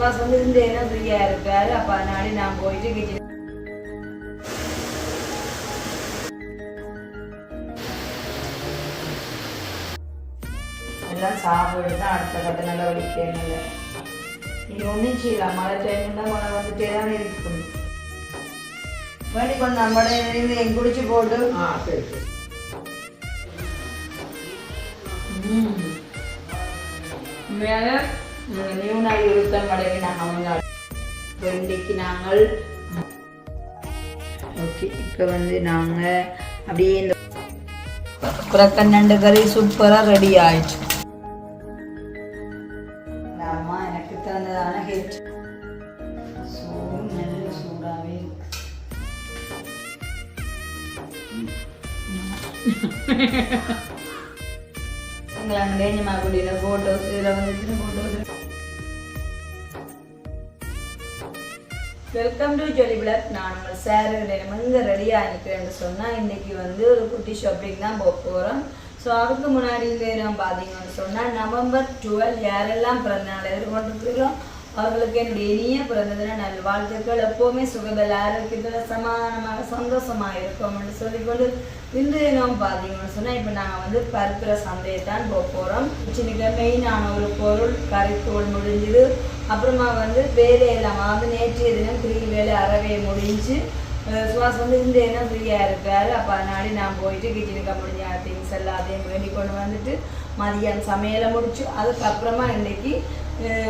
சுவாஸ் வந்து இந்த என்ன ஃப்ரீயாக இருக்காரு அப்போ அதனால நான் போயிட்டு கிச்சன் எல்லாம் சாப்பிட்டு தான் அடுத்த கட்ட நடவடிக்கை இது ஒன்றும் செய்யலாம் மழை டைம் தான் மழை வந்துட்டே தான் இருக்கும் வேண்டி கொஞ்சம் நம்மளோட இருந்து எங்க குடிச்சு போட்டு ஆ சரி சரி மேலே நியூனாக இருத்தம் மடங்கு நாங்கள் அவங்க நாங்கள். ஓகே இப்போ வந்து நாங்கள் அப்படியே இந்த புறக்கண்ணண்டு கறி சூப்பராக ரெடி ஆயிடுச்சு. வெல்கம் டு ஜொலி பிளாக் நான் உங்கள் சார் எங்கே ரெடியாக இருக்கிறேன்னு சொன்னால் இன்றைக்கி வந்து ஒரு குட்டி ஷாப்பிங் தான் போக போகிறோம் ஸோ அதுக்கு முன்னாடி நேரம் பார்த்தீங்கன்னு சொன்னால் நவம்பர் டுவெல் யாரெல்லாம் பிறந்தநாள் எதிர்கொண்டிருக்கிறோம் அவர்களுக்கு என்னுடைய இனிய பிறந்த தின நல்வாழ்த்துக்கள். எப்போவுமே சுகபல ஆரோக்கியத்தில் சமாதானமாக சந்தோஷமாக இருக்கோம்னு சொல்லிக்கொண்டு இன்றைய நாம் பார்த்தீங்கன்னு சொன்னால் இப்போ நாங்கள் வந்து பருப்புற சந்தையை தான் போக போகிறோம் சின்ன மெயினான ஒரு பொருள் கறித்தோல் முடிஞ்சுது. அப்புறமா வந்து வேலை இல்லாமல் வந்து நேற்றைய தினம் திரி வேலை அறவே முடிஞ்சு சுவாஸ் வந்து இந்த என்ன ஃப்ரீயாக இருக்காரு அப்போ அதனால நான் போயிட்டு கிச்சனுக்கு முடிஞ்ச திங்ஸ் எல்லாத்தையும் வேண்டி கொண்டு வந்துட்டு மதியம் சமையலை முடிச்சு அதுக்கப்புறமா இன்னைக்கு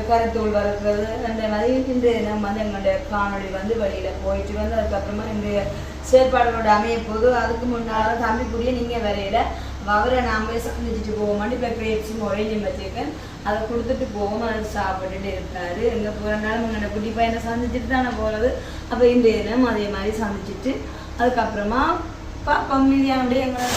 கருத்தூள் வறுக்கிறது அந்த மாதிரி இந்த நம்ம வந்து எங்களுடைய காணொளி வந்து வெளியில் போயிட்டு வந்து அதுக்கப்புறமா இன்றைய செயற்பாடுகளோட அமைய போது அதுக்கு முன்னால் தம்பிக்குரிய நீங்கள் வரையில அவரை நான் போய் சந்திச்சுட்டு போவோமான்னு இப்போ பேச்சு ஒரேஞ்சும் வச்சுருக்கேன் அதை கொடுத்துட்டு போவோம். அதை சாப்பிட்டுட்டு இருக்காரு. எங்கே போகிறனாலும் உங்களோட குட்டி பையனை சந்திச்சுட்டு தானே போகிறது அப்போ இந்த தினம் அதே மாதிரி சந்திச்சுட்டு அதுக்கப்புறமா பாப்பா மீதியானுடைய எங்களை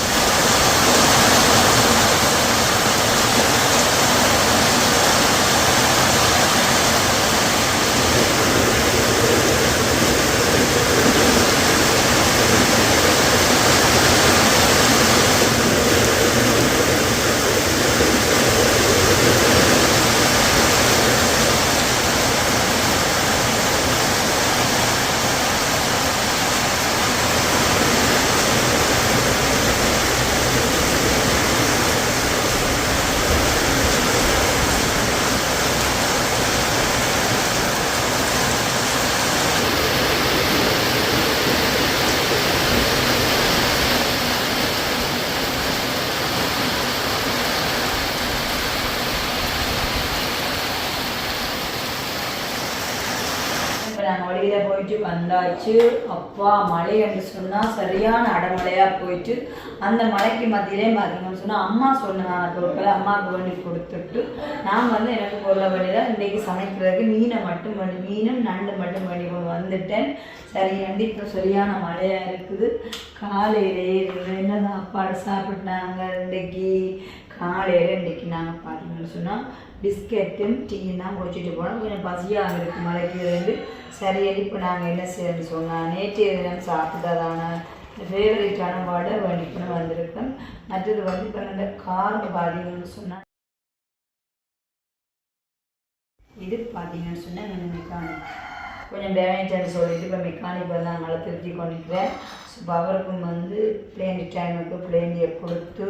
இப்போ நாங்கள் வழியில் ஆச்சு அப்பா மழை என்று சொன்னால் சரியான அடமழையாக போயிட்டு அந்த மழைக்கு மத்தியிலே பார்த்தீங்கன்னு சொன்னால் அம்மா சொன்னதான பொருட்களை அம்மாவுக்கு வேண்டி கொடுத்துட்டு. நான் வந்து எனக்கு பொருளை வேண்டியதாக இன்றைக்கி சமைக்கிறதுக்கு மீனை மட்டும் வேண்டி மீனும் நண்டு மட்டும் வேண்டி கொண்டு வந்துட்டேன். சரி வந்து இப்போ சரியான மழையாக இருக்குது. காலையிலேயே என்னதான் அப்பாடு சாப்பிட்டாங்க இன்றைக்கி காலையில் இன்றைக்கி நாங்கள் பார்த்தீங்கன்னு சொன்னால் பிஸ்கெட்டும் டீயும் தான் குடிச்சிட்டு போனோம். கொஞ்சம் பசியாக இருக்கு மலைக்கு சரியாக இப்போ நாங்கள் என்ன செய்யணும்னு சொன்னால் நேற்றைய தினம் சாப்பிட்டதான ஃபேவரேட்டான வடை வேண்டிக்கணும் வந்திருக்கோம். மற்றது வந்து இப்போ நல்ல கார் பார்த்தீங்கன்னு சொன்னால் இது பார்த்தீங்கன்னு சொன்னால் நான் மெக்கானிக் கொஞ்சம் டேமேஜ்னு சொல்லிட்டு இப்போ மெக்கானிக் வந்து நாங்கள் திருத்தி கொண்டுக்கிறேன் அவருக்கும் வந்து பிளேண்டி டைமுக்கு பிளேண்டியை கொடுத்து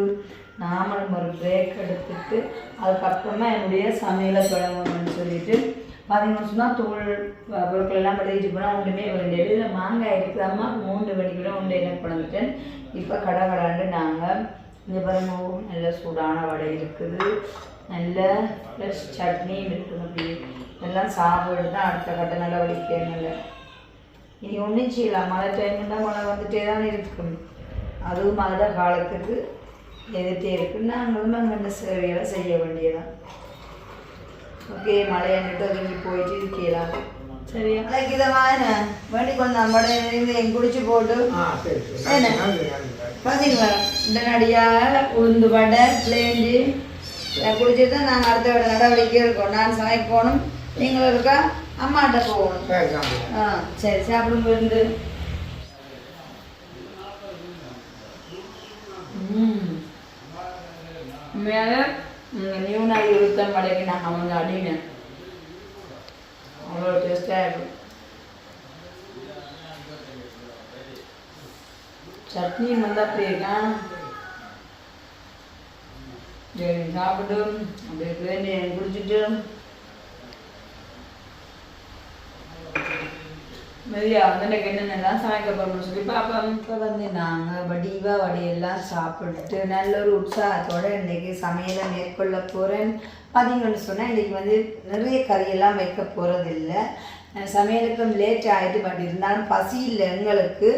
நாமளும் ஒரு பிரேக் எடுத்துட்டு அதுக்கப்புறமா என்னுடைய சமையலை தொடங்கணும்னு சொல்லிட்டு பார்த்தீங்கன்னு சொன்னால் தோல் பொருட்கள் எல்லாம் படுத்திட்டு போனால் ஒன்றுமே வேண்டியது மாங்காய் இருக்கிறாமா மூன்று மணிக்கு ஒன்று என்ன கொண்டுட்டேன் இப்போ கடை கடாண்டு நாங்கள் இந்த பாருங்க நல்ல சூடான வடை இருக்குது. நல்ல ஃப்ரெஷ் சட்னியும் இருக்குது. அப்படி எல்லாம் சாப்பிட்டு தான் அடுத்த கட்ட நடவடிக்கை நல்ல இனி ஒன்றும் செய்யலாம் மழை டைம் தான் மழை வந்துட்டே தான் இருக்கும். அதுவும் மழை காலத்துக்கு எதிர்த்தே இருக்கு நாங்களும் அங்கே சேவைகளை செய்ய வேண்டியதான் ஓகே மழை அன்னிட்டு ஒதுங்கி போயிட்டு இருக்கலாம் சரியா. அதுக்கு இதை மாதிரி வேண்டி கொஞ்சம் இருந்து எங்க குடிச்சு போட்டு? பார்த்தீங்களா இந்த நடியாக உளுந்து வடை பிளேண்டி குடிச்சிட்டு தான் நாங்கள் அடுத்த விட நடவடிக்கை இருக்கோம் நான் சமைக்க போகணும். நீங்களும் இருக்கா? அம்மாட்ட போகணும் ஆ சரி சாப்பிடுங்க இருந்து மேலே நியூனாக வடைக்கு நாங்கள் அடினேன் டேஸ்ட்டாக இருக்கும். சட்னி வந்து அப்படி இருக்கான். சரி சாப்பிட்டு அப்படியே குடிச்சிட்டு மெல்லியா வந்து என்னென்னலாம் சமைக்க போகிறோம்னு சொல்லி பார்ப்போம் இப்போ வந்து நாங்கள் வடிவா வடையெல்லாம் சாப்பிட்டு நல்ல ஒரு உற்சாகத்தோடு இன்றைக்கி சமையலை மேற்கொள்ள போகிறேன் பார்த்தீங்கன்னு சொன்னால் இன்றைக்கி வந்து நிறைய கறியெல்லாம் வைக்க போகிறதில்ல சமையலுக்கும் லேட் ஆகிட்டு பட் இருந்தாலும் பசி இல்லை எங்களுக்கு.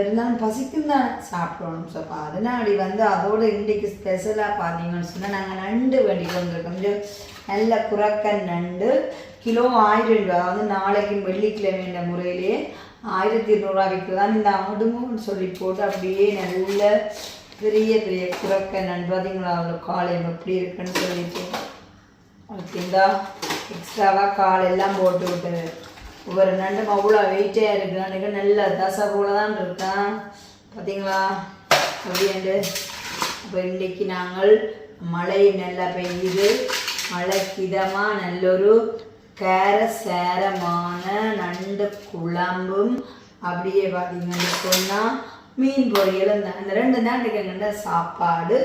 இருந்தாலும் பசிக்கும் தான் சாப்பிடணும். ஸோ அதனாடி வந்து அதோட இன்றைக்கு ஸ்பெஷலாக பார்த்தீங்கன்னு சொன்னால் நாங்கள் நண்டு வண்டி வந்திருக்கோம் கொஞ்சம் நல்ல குரக்கன் நண்டு. கிலோ ஆயிரம் ரூபா. வந்து நாளைக்கு வெள்ளிக்கிழமை முறையிலே ஆயிரத்தி இருநூறுவா விற்கிறதான் இந்த ஆடுமுன்னு சொல்லி போட்டு அப்படியே நல்ல பெரிய பெரிய குரக்க நண்டு. பார்த்தீங்களா அவ்வளோ காலையும் எப்படி இருக்குன்னு சொல்லிட்டு. ஓகேங்களா எக்ஸ்ட்ராவாக கால் எல்லாம் போட்டு விட்டு. ஒவ்வொரு நண்டும் அவ்வளோ வெயிட்டாக இருக்கு. நல்ல தசை போல தான் இருக்கான் பார்த்தீங்களா அப்படின்ட்டு அப்போ இன்றைக்கு நாங்கள் மழை நல்லா பெய்யுது. மழைக்கிதமாக நல்லொரு கேர சேரமான நண்டு குழம்பும். அப்படியே பார்த்தீங்கன்னு சொன்னால் மீன் பொரியல் இந்த இந்த ரெண்டு தான் இன்றைக்கி சாப்பாடு.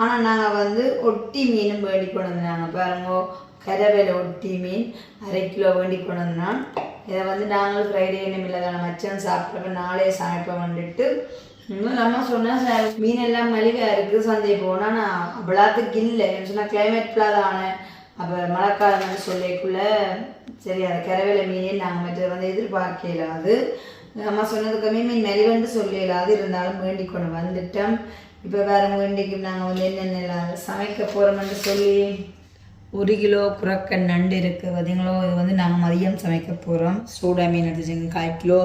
ஆனால் நாங்கள் வந்து ஒட்டி மீனும் வேண்டி கொண்டு வந்தாங்க பாருங்க கரவேல ஒட்டி மீன் அரை கிலோ வேண்டி கொண்டு வந்தான் இதை வந்து நாங்கள் ஃப்ரைடே இனிமேல் மச்சன் சாப்பிட்றப்ப நாளே சமைப்போம் வந்துட்டு இன்னும் நம்ம சொன்னால் சார் மீன் எல்லாம் மலிவாக இருக்குது சந்தை. போனால் நான் அவ்வளோத்துக்கு இல்லை. சொன்னால் கிளைமேட் ஃபுல்லாக அப்போ மழைக்காலம்னு சொல்லிக்குள்ள சரி அந்த கரவேல மீனே நாங்கள் மற்ற வந்து எதிர்பார்க்கல அது அம்மா சொன்னதுக்கு மீன் மெலிவென்று சொல்லல அது இருந்தாலும் வேண்டி கொண்டு வந்துட்டோம். இப்போ வேற வேண்டிக்கு நாங்கள் வந்து என்னென்ன சமைக்க போகிறோம்னு சொல்லி ஒரு கிலோ குரக்க நண்டு இருக்குது பார்த்தீங்களோ இது வந்து நாங்கள் மதியம் சமைக்க போகிறோம் சூடா மீன் எடுத்துச்சுங்க கால் கிலோ.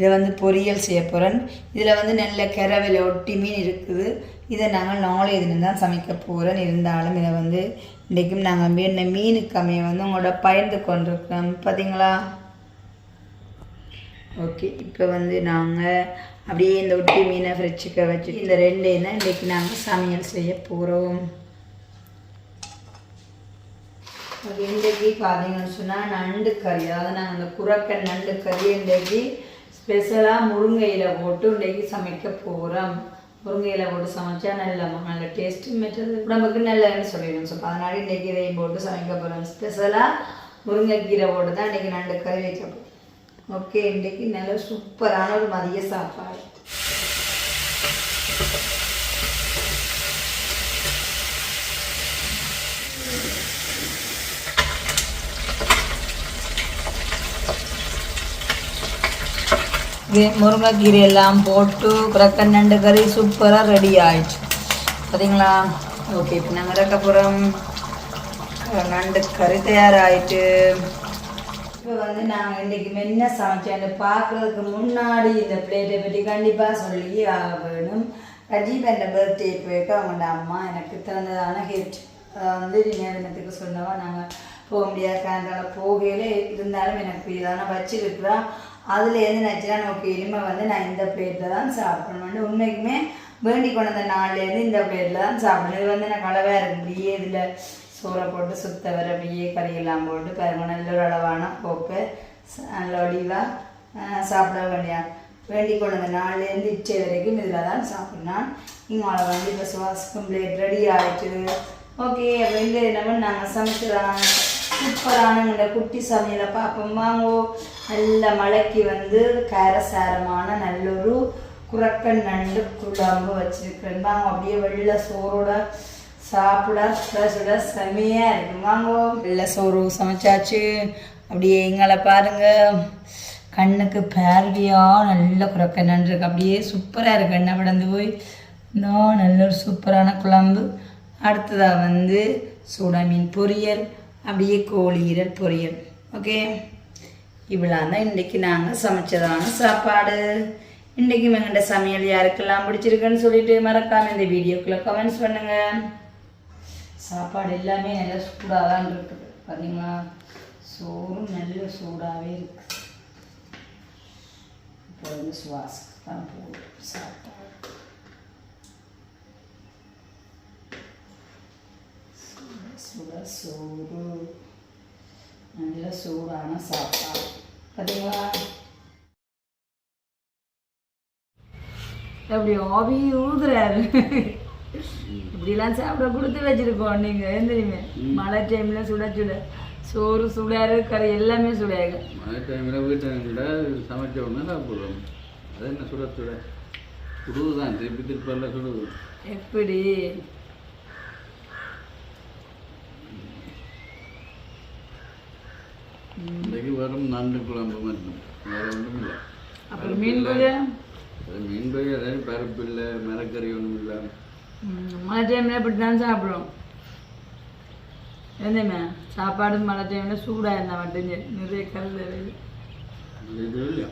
இதை வந்து பொரியல் செய்ய போகிறேன் இதில் வந்து நல்ல கரவில் ஒட்டி மீன் இருக்குது. இதை நாங்கள் நாளை இதில் தான் சமைக்க போகிறேன் இருந்தாலும் இதை வந்து இன்றைக்கும் நாங்கள் வேண்ட மீனுக்கு வந்து உங்களோட பயந்து கொண்டிருக்கிறோம் பார்த்தீங்களா? ஓகே இப்போ வந்து நாங்கள் அப்படியே இந்த ஒட்டி மீனை ஃப்ரிட்ஜுக்க வச்சு இந்த ரெண்டையும் தான் இன்றைக்கி நாங்கள் சமையல் செய்ய போகிறோம் இன்றைக்கு பார்த்தீங்கன்னு சொன்னால் நண்டு கறி. அதாவது நாங்கள் அந்த குரக்கன் நண்டு கறி இன்றைக்கு ஸ்பெஷலாக முருங்கையில் போட்டு இன்றைக்கு சமைக்க போகிறோம் முருங்கையில் போட்டு சமைச்சா நல்ல நல்ல டேஸ்ட்டு மெட்டது உடம்புக்கு நல்லதுன்னு சொல்லிடும் ஸோ அதனால இன்றைக்கி இதையும் போட்டு சமைக்க போகிறோம் ஸ்பெஷலாக முருங்கைக்கீரை போட்டு தான் இன்றைக்கி நண்டு கறி வைக்க போகிறோம் ஓகே இன்றைக்கி நல்ல சூப்பரான ஒரு மதிய சாப்பாடு. முருங்கைக்கீரை எல்லாம் போட்டு குரக்கன் நண்டு கறி சூப்பராக ரெடி ஆயிடுச்சு. பார்த்தீங்களா ஓகே இப்போ நாங்கள் இறக்க நண்டு கறி தயாராகிட்டு இப்போ வந்து நாங்கள் இன்றைக்கி மென்ன சமைச்சேன் பார்க்குறதுக்கு முன்னாடி இந்த பிளேட்டை பற்றி கண்டிப்பாக சொல்லி ஆக வேணும் ரஜீப் என்ற பர்த்டே போயிட்டு அவங்களோட அம்மா எனக்கு தகுந்ததான ஹெட் அதை வந்து நீங்கள் தினத்துக்கு சொன்னவா நாங்கள் போக முடியாது. காரணத்தால போகையிலே இருந்தாலும் எனக்கு இதான வச்சுருக்குறா அதில் இருந்து நினச்சினா நமக்கு இனிமேல் வந்து நான் இந்த பிளேட்டில் தான் சாப்பிடணும்னு உண்மைக்குமே வேண்டி கொண்டு வந்த நாள்லேருந்து இந்த பிளேட்டில் தான் சாப்பிடணும். இது வந்து நான் கலவையாக இருக்கு இதில் சோறை போட்டு சுத்த வர அப்படியே கறியெல்லாம் போட்டு பாருங்க நல்ல ஒரு அளவான கோப்பை நல்ல வடிவாக சாப்பிட வேண்டியா வேண்டி கொண்டு வந்த நாள்லேருந்து இச்சை வரைக்கும் இதில் தான் சாப்பிட்னான் இங்கே வந்து இப்போ சுவாசம் பிளேட் ரெடி ஆகிட்டு ஓகே அப்படின்னு என்ன நாங்கள் சமைச்சிடலாம் சூப்பரான இந்த குட்டி சமையலை பார்ப்போம். வாங்கோ. நல்ல மழைக்கு வந்து காரசாரமான நல்லொரு குரக்கன் நண்டு குழம்பு வச்சிருக்கிறேன். வாங்க அப்படியே வெள்ளை சோறோட சாப்பிட சுட சுட செமையாக இருக்கும். வாங்க. வெள்ளை சோறு சமைச்சாச்சு. அப்படியே எங்களை பாருங்க. கண்ணுக்கு பார்வையா நல்ல குரக்கன் நண்டு இருக்கு. அப்படியே சூப்பராக இருக்கு. எண்ணெய் விடந்து போய். இன்னும் நல்ல ஒரு சூப்பரான குழம்பு. அடுத்ததாக வந்து சூடா மீன் பொரியல். அப்படியே கோழி ஈரல் பொரியல். ஓகே. இவ்வளோ தான் இன்றைக்கி நாங்கள் சமைச்சதான சாப்பாடு. இன்றைக்கி எங்கள்கிட்ட சமையல் யாருக்கெல்லாம் பிடிச்சிருக்குன்னு சொல்லிட்டு மறக்காம இந்த வீடியோக்குள்ளே கமெண்ட்ஸ் பண்ணுங்க. சாப்பாடு எல்லாமே நல்லா சூடாக தான் இருக்குது பார்த்தீங்களா சோறும் நல்ல சூடாகவே இருக்குது இப்போ வந்து சுவாசத்துக்கு தான் போடும் சாப்பாடு சுட சோறு. நல்ல சூடான சாப்பாடு பார்த்தீங்களா அப்படி ஆவி ஊதுறாரு இப்படிலாம் சாப்பிட கொடுத்து வச்சிருக்கோம் நீங்க ஏன் தெரியுமே மழை டைம்ல சுட சுட சோறு சுடாரு கறி எல்லாமே சுடாது மழை டைமில் வீட்டில் சமைச்ச உடனே சாப்பிடுவோம் அது என்ன சுட சுட சுடுது தான் திருப்பி திருப்பி எல்லாம் சுடுது எப்படி இன்றைக்கு வெறும் நண்டு குழம்பு மட்டும். வேறு ஒன்றும் இல்லை. அப்புறம் மீன் மீன் போய் அதாவது பருப்பு இல்லை மிளக்கறி ஒன்றும் இல்லை மழை டைம்ல இப்படி தான் சாப்பிடுவோம் எந்தமே சாப்பாடு மழை டைம்ல சூடா இருந்தா மட்டும். நிறைய கல். இது. இல்லையா.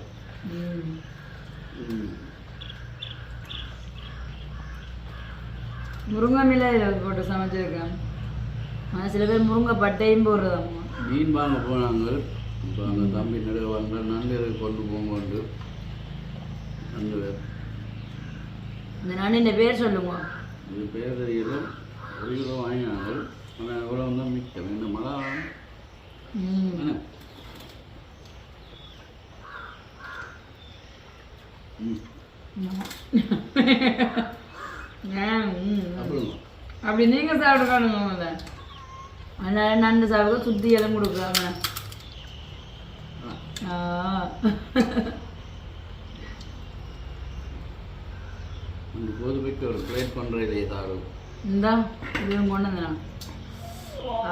முருங்கை மிளகு போட்டு சமைச்சிருக்கேன். சில பேர் முருங்கை பட்டையும் போடுறதாம்மா. மீன் வாங்க போனாங்க. இப்போ அந்த தம்பி நடுவே நண்டு எதுக்கு கொண்டு போங்கண்டு நண்டு இந்த நண்டின் பேர் சொல்லுங்க. இது பேர் தெரியல. ஒரு கிலோ வாங்கினாங்க. ஆனால் எவ்வளோ தான் மிச்சம்? இந்த மழை அப்படி நீங்க சாப்பிடுக்கணுங்க முதல்ல. அதனால நண்டு சாப்பிட சுத்தி எல்லாம் கொடுக்குறாங்க. அந்த கோதுமைக்கு ஒரு பிளேட் பண்ணுற இதே தாரு. இந்தா இதுவும் கொண்டு வந்தேன்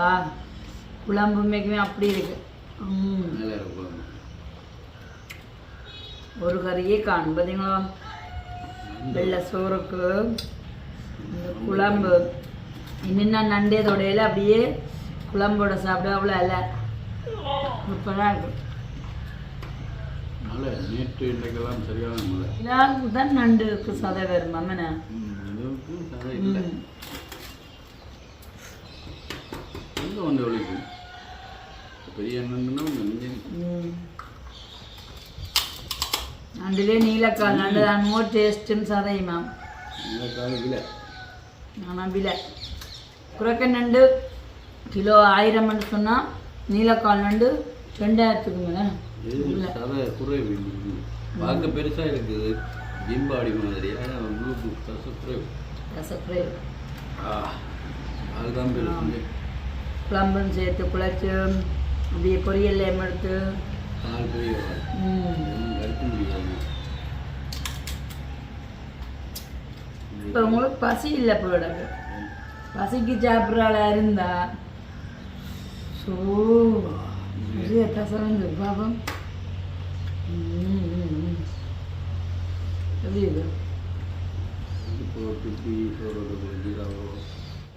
ஆ குழம்பு மேக்குமே அப்படி இருக்கு. ஒரு கறியே காணும் பார்த்தீங்களா வெள்ளை சோறுக்கு இந்த குழம்பு. இன்னும் நண்டே தொடையில அப்படியே குழம்போட சாப்பிட அவ்வளோ இல்லை சூப்பராக இருக்கு. மழை நேற்று இன்றைக்கெல்லாம் சரியான மழை. எல்லாருக்கும் தான் நண்டு இருக்கு சதை வரும் அம்மனை? ம், இதுக்கு சதை இல்லை. எங்கே வந்து ஒழிக்கும் பெரிய நண்டுன்னா நெஞ்சு. ம். நண்டுலே நீலக்கால் நண்டு தான் டேஸ்ட்டும் ஆனால் விலை. குரக்க நண்டு கிலோ ஆயிரம்னு சொன்னால் நீலக்கால் நண்டு ரெண்டாயிரத்துக்கு மேலே. பார்க்க பெருசாக இருக்குது. ஜிம்பாடி மாதிரி. ஆனால் உங்களுக்கு சசை குறைவு ரசப்பே ஆ அதுதான் பெருசு. குழம்பும் சேர்த்து குழச்சி அப்படியே பொரியல் எடுத்து. இப்போ உங்களுக்கு பசி இல்லை போட பசிக்கு சாப்பிட்ற ஆளா இருந்தா ஸோ நிறைய தசவந்து பாபம் எப்படி இருக்கு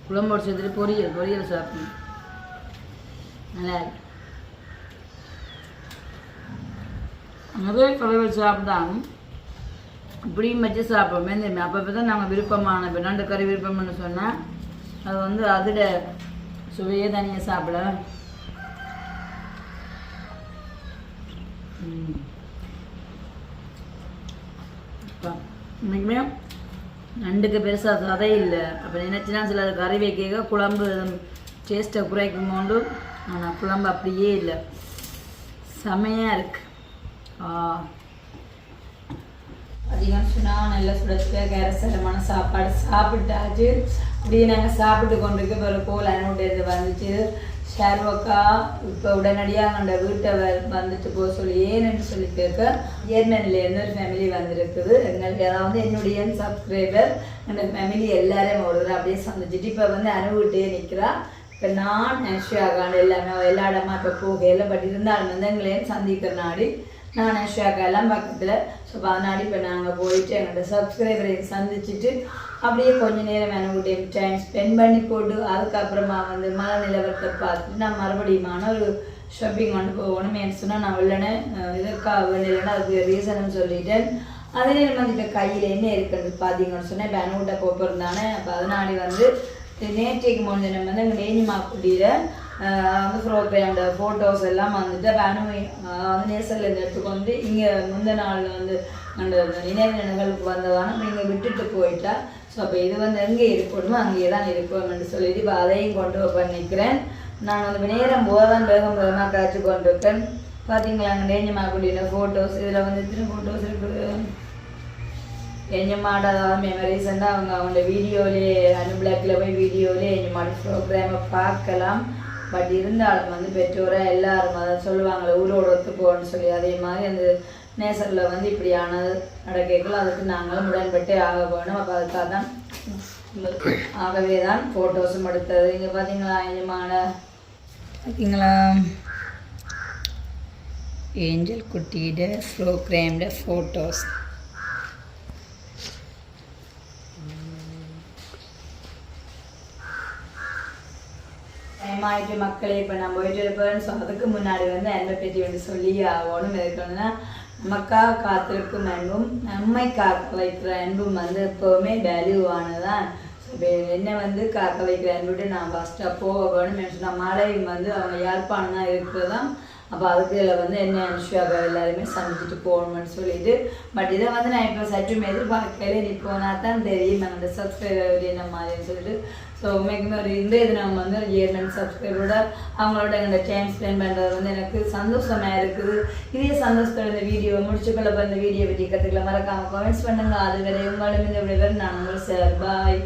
குழம்போடு சேர்த்துட்டு பொரியல் பொரியல் சாப்பிடணும் நல்லா இருக்கு நிறைய கலவை சாப்பிட்டாலும் இப்படியும் வச்சு சாப்பிடுவோம் மேந்தமே அப்போ தான் நாங்கள் விருப்பமான இப்போ நண்டு கறி விருப்பம்னு சொன்னால் அது வந்து அதில் சுவையே தனியாக சாப்பிட ம். அப்பா, இன்னைக்குமே நண்டுக்கு பெருசாக சதை இல்லை. அப்போ நினச்சினா சில கறி வைக்க குழம்பு டேஸ்ட்டை குறைக்கும் ஆனால் குழம்பு அப்படியே இல்லை. செமையாக இருக்கு. அதிகம் சொன்னால் நல்ல சுட சுட சாப்பாடு சாப்பிட்டாச்சு. அப்படியே நாங்கள் சாப்பிட்டு கொண்டிருக்க பிறகு கோல் அனுப்பிட்டு வந்துச்சு. ஷேர்வக்கா இப்போ உடனடியாக அந்த வீட்டை வந்துட்டு போக சொல்லி ஏன்னு சொல்லி கேட்க ஜெர்மனிலேருந்து ஒரு ஃபேமிலி வந்திருக்குது? எங்களுக்கு அதாவது என்னுடைய சப்ஸ்கிரைபர் அந்த ஃபேமிலி எல்லாரையும் ஒரு அப்படியே சந்திச்சுட்டு இப்போ வந்து அனுபவிட்டே நிற்கிறா இப்போ நான் நேஷியாகாண்டு எல்லாமே எல்லா இடமா இப்போ எல்லாம் பட் இருந்தாலும் வந்து எங்களையும் சந்திக்கிற நாடி நான் நேஷியாக்கா எல்லாம் பக்கத்தில். ஸோ அதனால இப்போ நாங்கள் போயிட்டு எங்களோட சப்ஸ்கிரைபரையும் சந்திச்சுட்டு அப்படியே கொஞ்ச நேரம் எனக்கு டைம் ஸ்பெண்ட் பண்ணி போட்டு அதுக்கப்புறமா வந்து மழை நிலவரத்தை பார்த்துட்டு நான் மறுபடியுமான ஒரு ஷாப்பிங் கொண்டு போகணும் ஏன்னு சொன்னால் நான் வெள்ளனே இதற்காக இல்லைன்னா அதுக்கு ரீசன் சொல்லிட்டேன். அதே நேரம் வந்து இப்போ கையில் என்ன இருக்கிறது பார்த்தீங்கன்னு சொன்னேன் இப்போ அனுகிட்ட போப்பிருந்தானே அப்போ அதனாடி வந்து நேற்றைக்கு முன்தினம் வந்து எங்கள் நேனிமா குடியில் வந்து அந்த ஃபோட்டோஸ் எல்லாம் வந்துட்டு அப்போ அனு வந்து நேசர்லேருந்து எடுத்துக்கொண்டு இங்கே முந்த நாள் வந்து அந்த நினைவு நினைவுகளுக்கு வந்ததான அப்போ இங்கே விட்டுட்டு போயிட்டா. ஸோ அப்போ இது வந்து எங்கே இருக்கணுமோ அங்கேயே தான் இருக்கணும்னு சொல்லிட்டு இப்போ அதையும் கொண்டு பண்ணிக்கிறேன். நான் வந்து நேரம் போதான் வேகம் வேகமாக காய்ச்சி கொண்டிருக்கேன் பார்த்தீங்களா அங்கே நேஞ்சமாக்குடியில் ஃபோட்டோஸ் இதில் வந்து எத்தனை ஃபோட்டோஸ் இருக்குது எஞ்சமாட அதாவது வந்து அவங்க அவங்க வீடியோலேயே அனுபிளாக்கில் போய் வீடியோலே எஞ்சமாட ப்ரோக்ராமை பார்க்கலாம். பட் இருந்தாலும் வந்து பெற்றோராக எல்லாரும் அதை சொல்லுவாங்களே ஊரோட ஒத்து போகணும்னு சொல்லி. அதே மாதிரி அந்த நேசரில் வந்து இப்படியான நடக்கலாம் அதுக்கு நாங்களும் உடன்பட்டே ஆக வேணும். அப்போ அதுக்காக தான் ஆகவே தான் ஃபோட்டோஸும் எடுத்தது. இங்கே பார்த்தீங்களா ஐயமான பார்த்தீங்களா ஏஞ்சல் குட்டியோட ப்ரோக்ராம்ட ஃபோட்டோஸ் டைமாயிட்டு மக்களே இப்போ நான் போயிட்டு இருப்பேன்னு ஸோ அதுக்கு முன்னாடி வந்து அன்பை பற்றி வந்து சொல்லி ஆகணும் இருக்கணும்னா நமக்காக காத்திருக்கும் அன்பும் நம்மை காக்க வைக்கிற அன்பும் வந்து எப்போவுமே வேல்யூவானதான் என்ன வந்து காக்க வைக்கிற அன்புட்டு நான் ஃபஸ்ட்டாக போக வேணும்னு சொன்னால் மழையும் வந்து அவங்க யாழ்ப்பாணம் தான் இருக்கிறதான் அப்போ அதுக்கு இதில் வந்து என்ன அனுஷுவாக எல்லாருமே சந்திச்சுட்டு போகணும்னு சொல்லிட்டு. பட் இதை வந்து நான் இப்போ சற்றும் எதிர்பார்க்கல. நீ போனால் தான் தெரியும். அந்த சப்ஸ்கிரைபர் என்ன மாதிரின்னு சொல்லிட்டு. ஸோ உண்மைக்குமே ஒரு இது நம்ம வந்து ஒரு சப்ஸ்கிரைபரோட அவங்களோட எங்களோட டைம் ஸ்பெண்ட் பண்ணுறது வந்து எனக்கு சந்தோஷமாக இருக்குது. இதே சந்தோஷத்தோட இந்த வீடியோவை முடிச்சுக்கொள்ள இந்த வீடியோ பற்றி கற்றுக்கலாம் மறக்காமல் கமெண்ட்ஸ் பண்ணுங்கள் அதுவரை உங்களும் இந்த விடைவர் நான் உங்கள் சார். பாய்